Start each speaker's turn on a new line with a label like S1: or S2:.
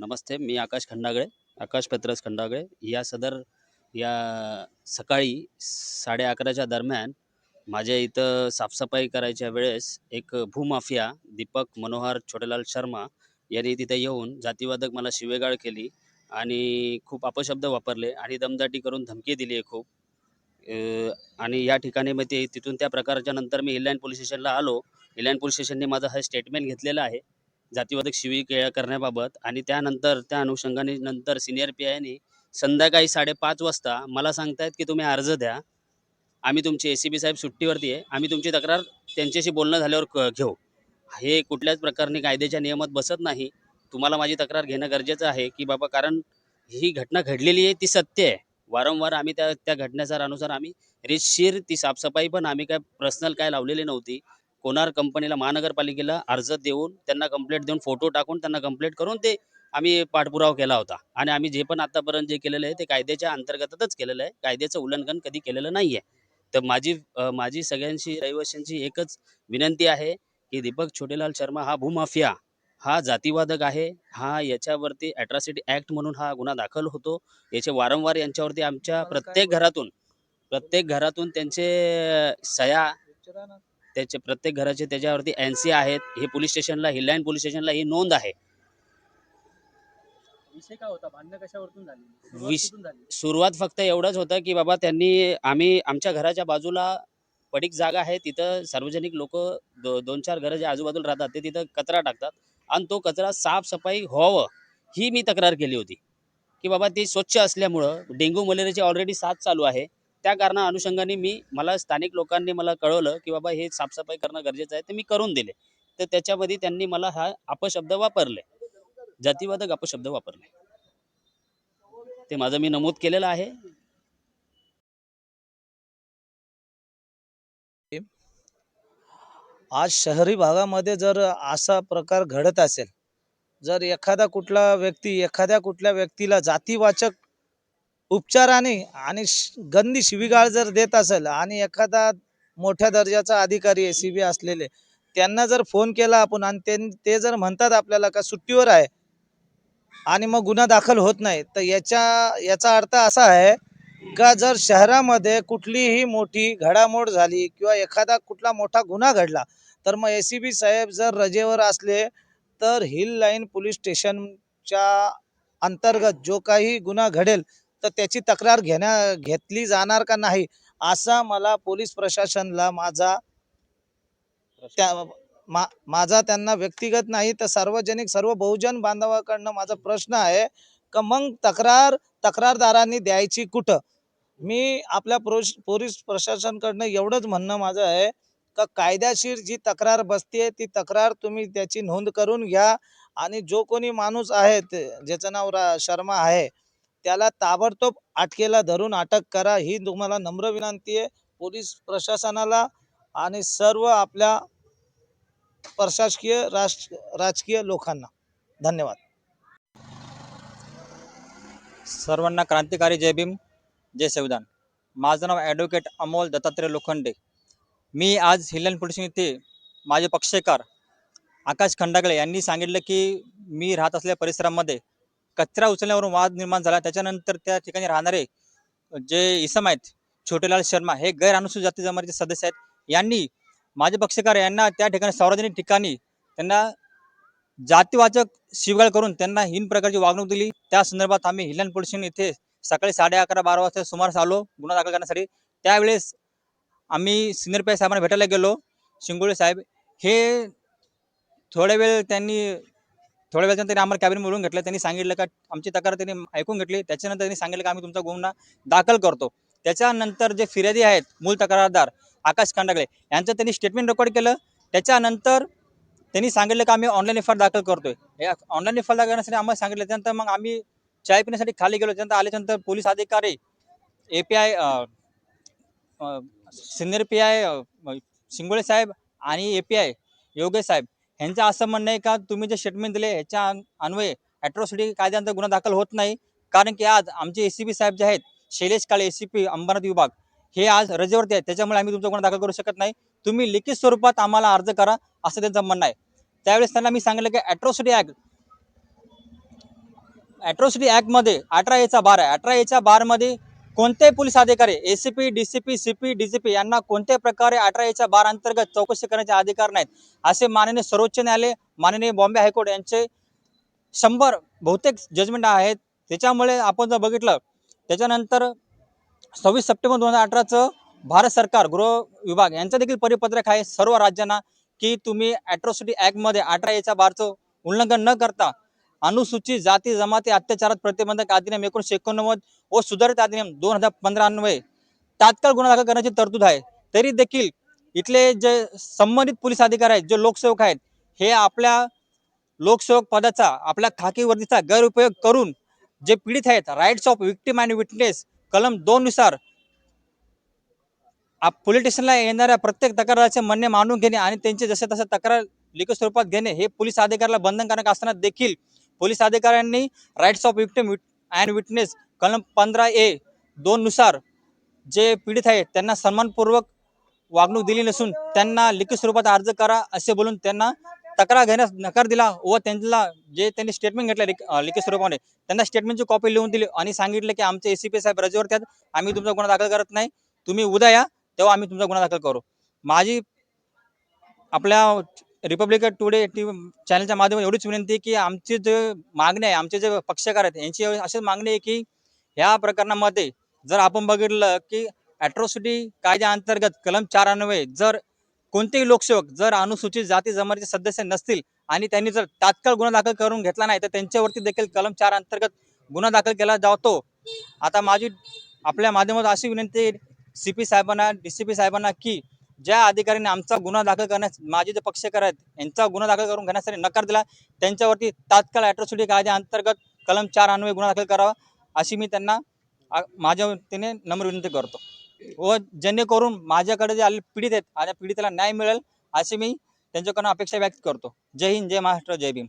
S1: नमस्ते मी आकाश खंडागळे आकाश पत्रस खंडागळे. या सदर या सकाळी साडे अकराच्या दरम्यान माझ्या इथं साफसफाई करायच्या वेळेस एक भूमाफिया दीपक मनोहर छोटेलाल शर्मा यांनी तिथे येऊन जातीवादक मला शिवेगाळ केली आणि खूप अपशब्द वापरले आणि दमदाटी करून धमकी दिली आहे खूप. आणि या ठिकाणी मग ते तिथून त्या प्रकारच्या नंतर मी हिलँड पोलीस स्टेशनला आलो. हिलँड पोलीस स्टेशनने माझं हा स्टेटमेंट घेतलेलं आहे. जातीवादक शिवी के करण्याबाबत आणि त्यानंतर त्या अनुषंगाने नंतर सिनियर पी आयने संध्याकाळी साडेपाच वाजता मला सांगतायत की तुम्ही अर्ज द्या. आम्ही तुमचे ए सी बी साहेब सुट्टीवरती आहे. आम्ही तुमची तक्रार त्यांच्याशी बोलणं झाल्यावर घेऊ. हे कुठल्याच प्रकारने कायद्याच्या नियमात बसत नाही. तुम्हाला माझी तक्रार घेणं गरजेचं आहे की बाबा कारण ही घटना घडलेली आहे ती सत्य आहे. वारंवार आम्ही त्या त्या घटनेचा अनुसार आम्ही रितशीर ती साफसफाई पण आम्ही काय पर्सनल काय लावलेली नव्हती. कोणार कंपनीला महानगरपालिकेला अर्ज देऊन त्यांना कंप्लेंट देऊन फोटो टाकून त्यांना कंप्लेंट करून ते आम्ही पाठपुरावा केला होता. आणि आम्ही जे पण आतापर्यंत जे केलेलं आहे ते कायद्याच्या अंतर्गतच केलेलं आहे. कायद्याचं उल्लंघन कधी केलेलं नाही आहे तर माझी माझी सगळ्यांशी रहिवाशांची एकच विनंती आहे की दीपक छोटेलाल शर्मा हा भूमाफिया हा जातीवादक आहे. हा याच्यावरती ॲट्रॉसिटी ॲक्ट म्हणून हा गुन्हा दाखल होतो. याचे वारंवार यांच्यावरती आमच्या प्रत्येक घरातून प्रत्येक घरातून त्यांचे सया त्याचे प्रत्येक घराचे त्याच्यावरती एन सी आहेत. हे पोलीस स्टेशनला हिलँड पोलीस स्टेशनला ही नोंद आहे.
S2: विषय काय होता? भांडणं कशावरतून झाली? सुरुवात
S1: विष-
S2: कुठून झाली?
S1: सुरुवात फक्त एवढंच होतं की बाबा त्यांनी आम्ही आमच्या घराच्या बाजूला पडीक जागा आहे. तिथं सार्वजनिक लोक दो दोन चार घरं जे आजूबाजूला राहतात ते तिथं कचरा टाकतात. आणि तो कचरा साफसफाई व्हावं ही मी तक्रार केली होती. की बाबा ती स्वच्छ असल्यामुळं डेंग्यू मलेरियाची ऑलरेडी साथ चालू आहे. त्या कारणा अनुषंगाने मी मला स्थानिक लोकांनी मला कळवलं की बाबा हे साफसफाई करणं गरजेचं आहे ते मी करून दिले. तर त्याच्यामध्ये त्यांनी मला हा अपशब्द वापरले. जातीवादक अपशब्द वापरले. ते माझं मी नमूद केलेलं आहे.
S3: आज शहरी भागामध्ये जर असा प्रकार घडत असेल जर एखादा कुठला व्यक्ती एखाद्या कुठल्या व्यक्तीला जातीवाचक उपचाराने आणि श- गंदी शिवीगाळ जर देत असेल आणि एखादा मोठ्या दर्जाचा अधिकारी आहे सी बी असलेले त्यांना जर फोन केला आपण आणि ते ते जर म्हणतात आपल्याला का सुट्टीवर आहे आणि मग गुन्हा दाखल होत नाही तर याच्या याचा अर्थ असा आहे का जर शहरामध्ये कुठलीही मोठी घडामोड झाली किंवा एखादा कुठला मोठा गुन्हा घडला तर मग ए सी बी साहेब जर रजेवर असले तर हिल लाईन पोलीस स्टेशनच्या अंतर्गत जो काही गुन्हा घडेल तर त्याची तक्रार घेण्या घेतली जाणार का नाही असा मला पोलीस प्रशासनला माझा त्या मा माझा त्यांना व्यक्तिगत नाही तर सार्वजनिक सर्व बहुजन बांधवाकडनं माझा प्रश्न आहे का मग तक्रार तक्रारदारांनी द्यायची कुठं? मी आपल्या पोलीस पोलीस प्रशासनकडनं एवढंच म्हणणं माझं आहे का कायद्याशीर जी तक्रार बसते ती तक्रार तुम्ही त्याची नोंद करून घ्या आणि जो कोणी माणूस आहे ज्याचं नाव रा शर्मा आहे त्याला ताबडतोब अटकेला धरून अटक करा. ही तुम्हाला नम्र विनंती आहे. पोलीस प्रशासनाला आणि सर्व आपल्या प्रशासकीय राष्ट्र राजकीय लोकांना धन्यवाद.
S4: सर्वांना क्रांतिकारी जय भीम जय संविधान. माझं नाव ॲडव्होकेट अमोल दत्तात्रय लोखंडे. मी आज हिलन पोलीस येथे माझे पक्षकार आकाश खंडागळे यांनी सांगितलं की मी राहत असलेल्या परिसरामध्ये कचरा उचलण्यावरून वाद निर्माण झाला. त्याच्यानंतर त्या ठिकाणी राहणारे जे इसम आहेत छोटेलाल शर्मा हे गैर अनुसूचित जाती जमातीचे सदस्य आहेत. यांनी माझे पक्षकार यांना त्या ठिकाणी सार्वजनिक ठिकाणी त्यांना जातीवाचक शिवगाळ करून त्यांना हीन प्रकारची वागणूक दिली. त्या संदर्भात आम्ही हिलन पोलीस इथे सकाळी साडे अकरा बारा वाजता सुमारास आलो. गुन्हा दाखल करण्यासाठी. त्यावेळेस आम्ही सिनियर पी साहेबांना भेटायला गेलो. शिंगोळे साहेब हे थोड्या वेळ त्यांनी थोड्या वेळ त्यांनी आम्हाला कॅबिन बोलून घेतलं. त्यांनी सांगितलं का आमची तक्रार त्यांनी ऐकून घेतली. त्याच्यानंतर त्यांनी सांगितलं का आम्ही तुमचा गुन्हा दाखल करतो. त्याच्यानंतर जे फिर्यादी आहेत मूल तक्रारदार आकाश कांडागळे यांचं त्यांनी स्टेटमेंट रेकॉर्ड केलं. त्याच्यानंतर त्यांनी सांगितलं का आम्ही ऑनलाईन एफ आर दाखल करतोय. ऑनलाईन एफ आर दाखल करण्यासाठी आम्हाला सांगितलं. त्यानंतर मग आम्ही चाय पिण्यासाठी खाली गेलो. त्यानंतर आल्याच्यानंतर पोलीस अधिकारी A P I senior P I Shingole साहेब आणि ए पी आय योगेश साहेब यांचं असं म्हणणं आहे का तुम्ही जे स्टेटमेंट दिले ह्याच्या अन्वये ॲट्रॉसिटी कायद्यानंतर गुन्हा दाखल होत नाही. कारण की आज आमचे ए सी साहेब जे आहेत Shailesh Kale A C P Ambernath विभाग हे आज रजेवरती आहेत. त्याच्यामुळे आम्ही तुमचा गुन्हा दाखल करू शकत नाही. तुम्ही लिखित स्वरूपात आम्हाला अर्ज करा असं त्यांचं म्हणणं आहे. त्यावेळेस त्यांना मी सांगितलं की ॲट्रॉसिटी ॲक्ट ॲट्रॉसिटी ॲक्टमध्ये अठरा एचा बार आहे. अठरा एच्या बारमध्ये कोणतेही पोलीस अधिकारी A C P D C P C P D C P यांना कोणत्याही प्रकारे अठरा एच्या बार अंतर्गत चौकशी करण्याचे अधिकार नाहीत. असे माननीय सर्वोच्च न्यायालय माननीय बॉम्बे हायकोर्ट यांचे शंभर बहुतेक जजमेंट आहेत. त्याच्यामुळे आपण जर बघितलं त्याच्यानंतर सव्वीस सप्टेंबर दोन हजार अठराचं भारत सरकार गृह विभाग यांचं देखील परिपत्रक आहे सर्व राज्यांना की तुम्ही ॲट्रॉसिटी ॲक्टमध्ये अठरा एच्या बारचं उल्लंघन न करता अनुसूचित जाती जमाती अत्याचारात प्रतिबंधक अधिनियम एकोणीसशे एकोणनव्वद व सुधारित अधिनियम दोन हजार पंधरा अन्वये तात्काळ गुन्हा दाखल करण्याची तरतूद आहे. तरी देखील इथले जे संबंधित पोलीस अधिकारी आहेत जे लोकसेवक आहेत हे आपल्या लोकसेवक पदाचा आपल्या खाकी वर्दीचा गैरउपयोग करून जे पीडित आहेत rights of victim and witness कलम दोन नुसार पोलीस स्टेशनला येणाऱ्या प्रत्येक तक्राराचे म्हणणे मांडून घेणे आणि त्यांचे जसे तसे तक्रार लिखित स्वरूपात घेणे हे पोलीस अधिकाऱ्याला बंधनकारक असताना देखील पोलीस अधिकाऱ्यांनी rights of victim and witness कलम पंधरा ए दोननुसार जे पीडित आहेत त्यांना सन्मानपूर्वक वागणूक दिली नसून त्यांना लिखित स्वरूपात अर्ज करा असे बोलून त्यांना तक्रार घेण्यास नकार दिला व त्यांना जे त्यांनी स्टेटमेंट घेतलं लिखित स्वरूपामध्ये त्यांना स्टेटमेंटची कॉपी लिहून दिली आणि सांगितलं की आमचे एसीपी साहेब रजेवर त्यात आम्ही तुमचा गुन्हा दाखल करत नाही तुम्ही उद्या या तेव्हा आम्ही तुमचा गुन्हा दाखल करू. माझी आपल्या रिपब्लिक टुडे टी चॅनलच्या माध्यमातून एवढीच विनंती आहे की आमची जे मागणी आहे आमचे जे पक्षकार आहेत यांची अशीच मागणी आहे की ह्या प्रकरणामध्ये जर आपण बघितलं की ॲट्रॉसिटी कायद्याअंतर्गत कलम चार अन्वये जर कोणतेही लोकसेवक जर अनुसूचित जाती जमातीचे सदस्य नसतील आणि त्यांनी जर तात्काळ गुन्हा दाखल करून घेतला नाही तर त्यांच्यावरती देखील कलम चार अंतर्गत गुन्हा दाखल केला जातो. आता माझी आपल्या माध्यमात अशी विनंती सी पी साहेबांना डी सी पी साहेबांना की ज्या अधिकाऱ्यांनी आमचा गुन्हा दाखल करण्यास माझे जे पक्षकार आहेत यांचा गुन्हा दाखल करून घेण्यासाठी नकार दिला त्यांच्यावरती तात्काळ ॲट्रॉसिटी कायद्याअंतर्गत कलम चार अन्वये गुन्हा दाखल करावा अशी मी त्यांना माझ्या वतीने नम्र विनंती करतो. व जेणेकरून माझ्याकडे जे आले पीडित आहेत आणि पीडिताला न्याय मिळेल अशी मी त्यांच्याकडून अपेक्षा व्यक्त करतो. जय हिंद जय महाराष्ट्र जय भीम.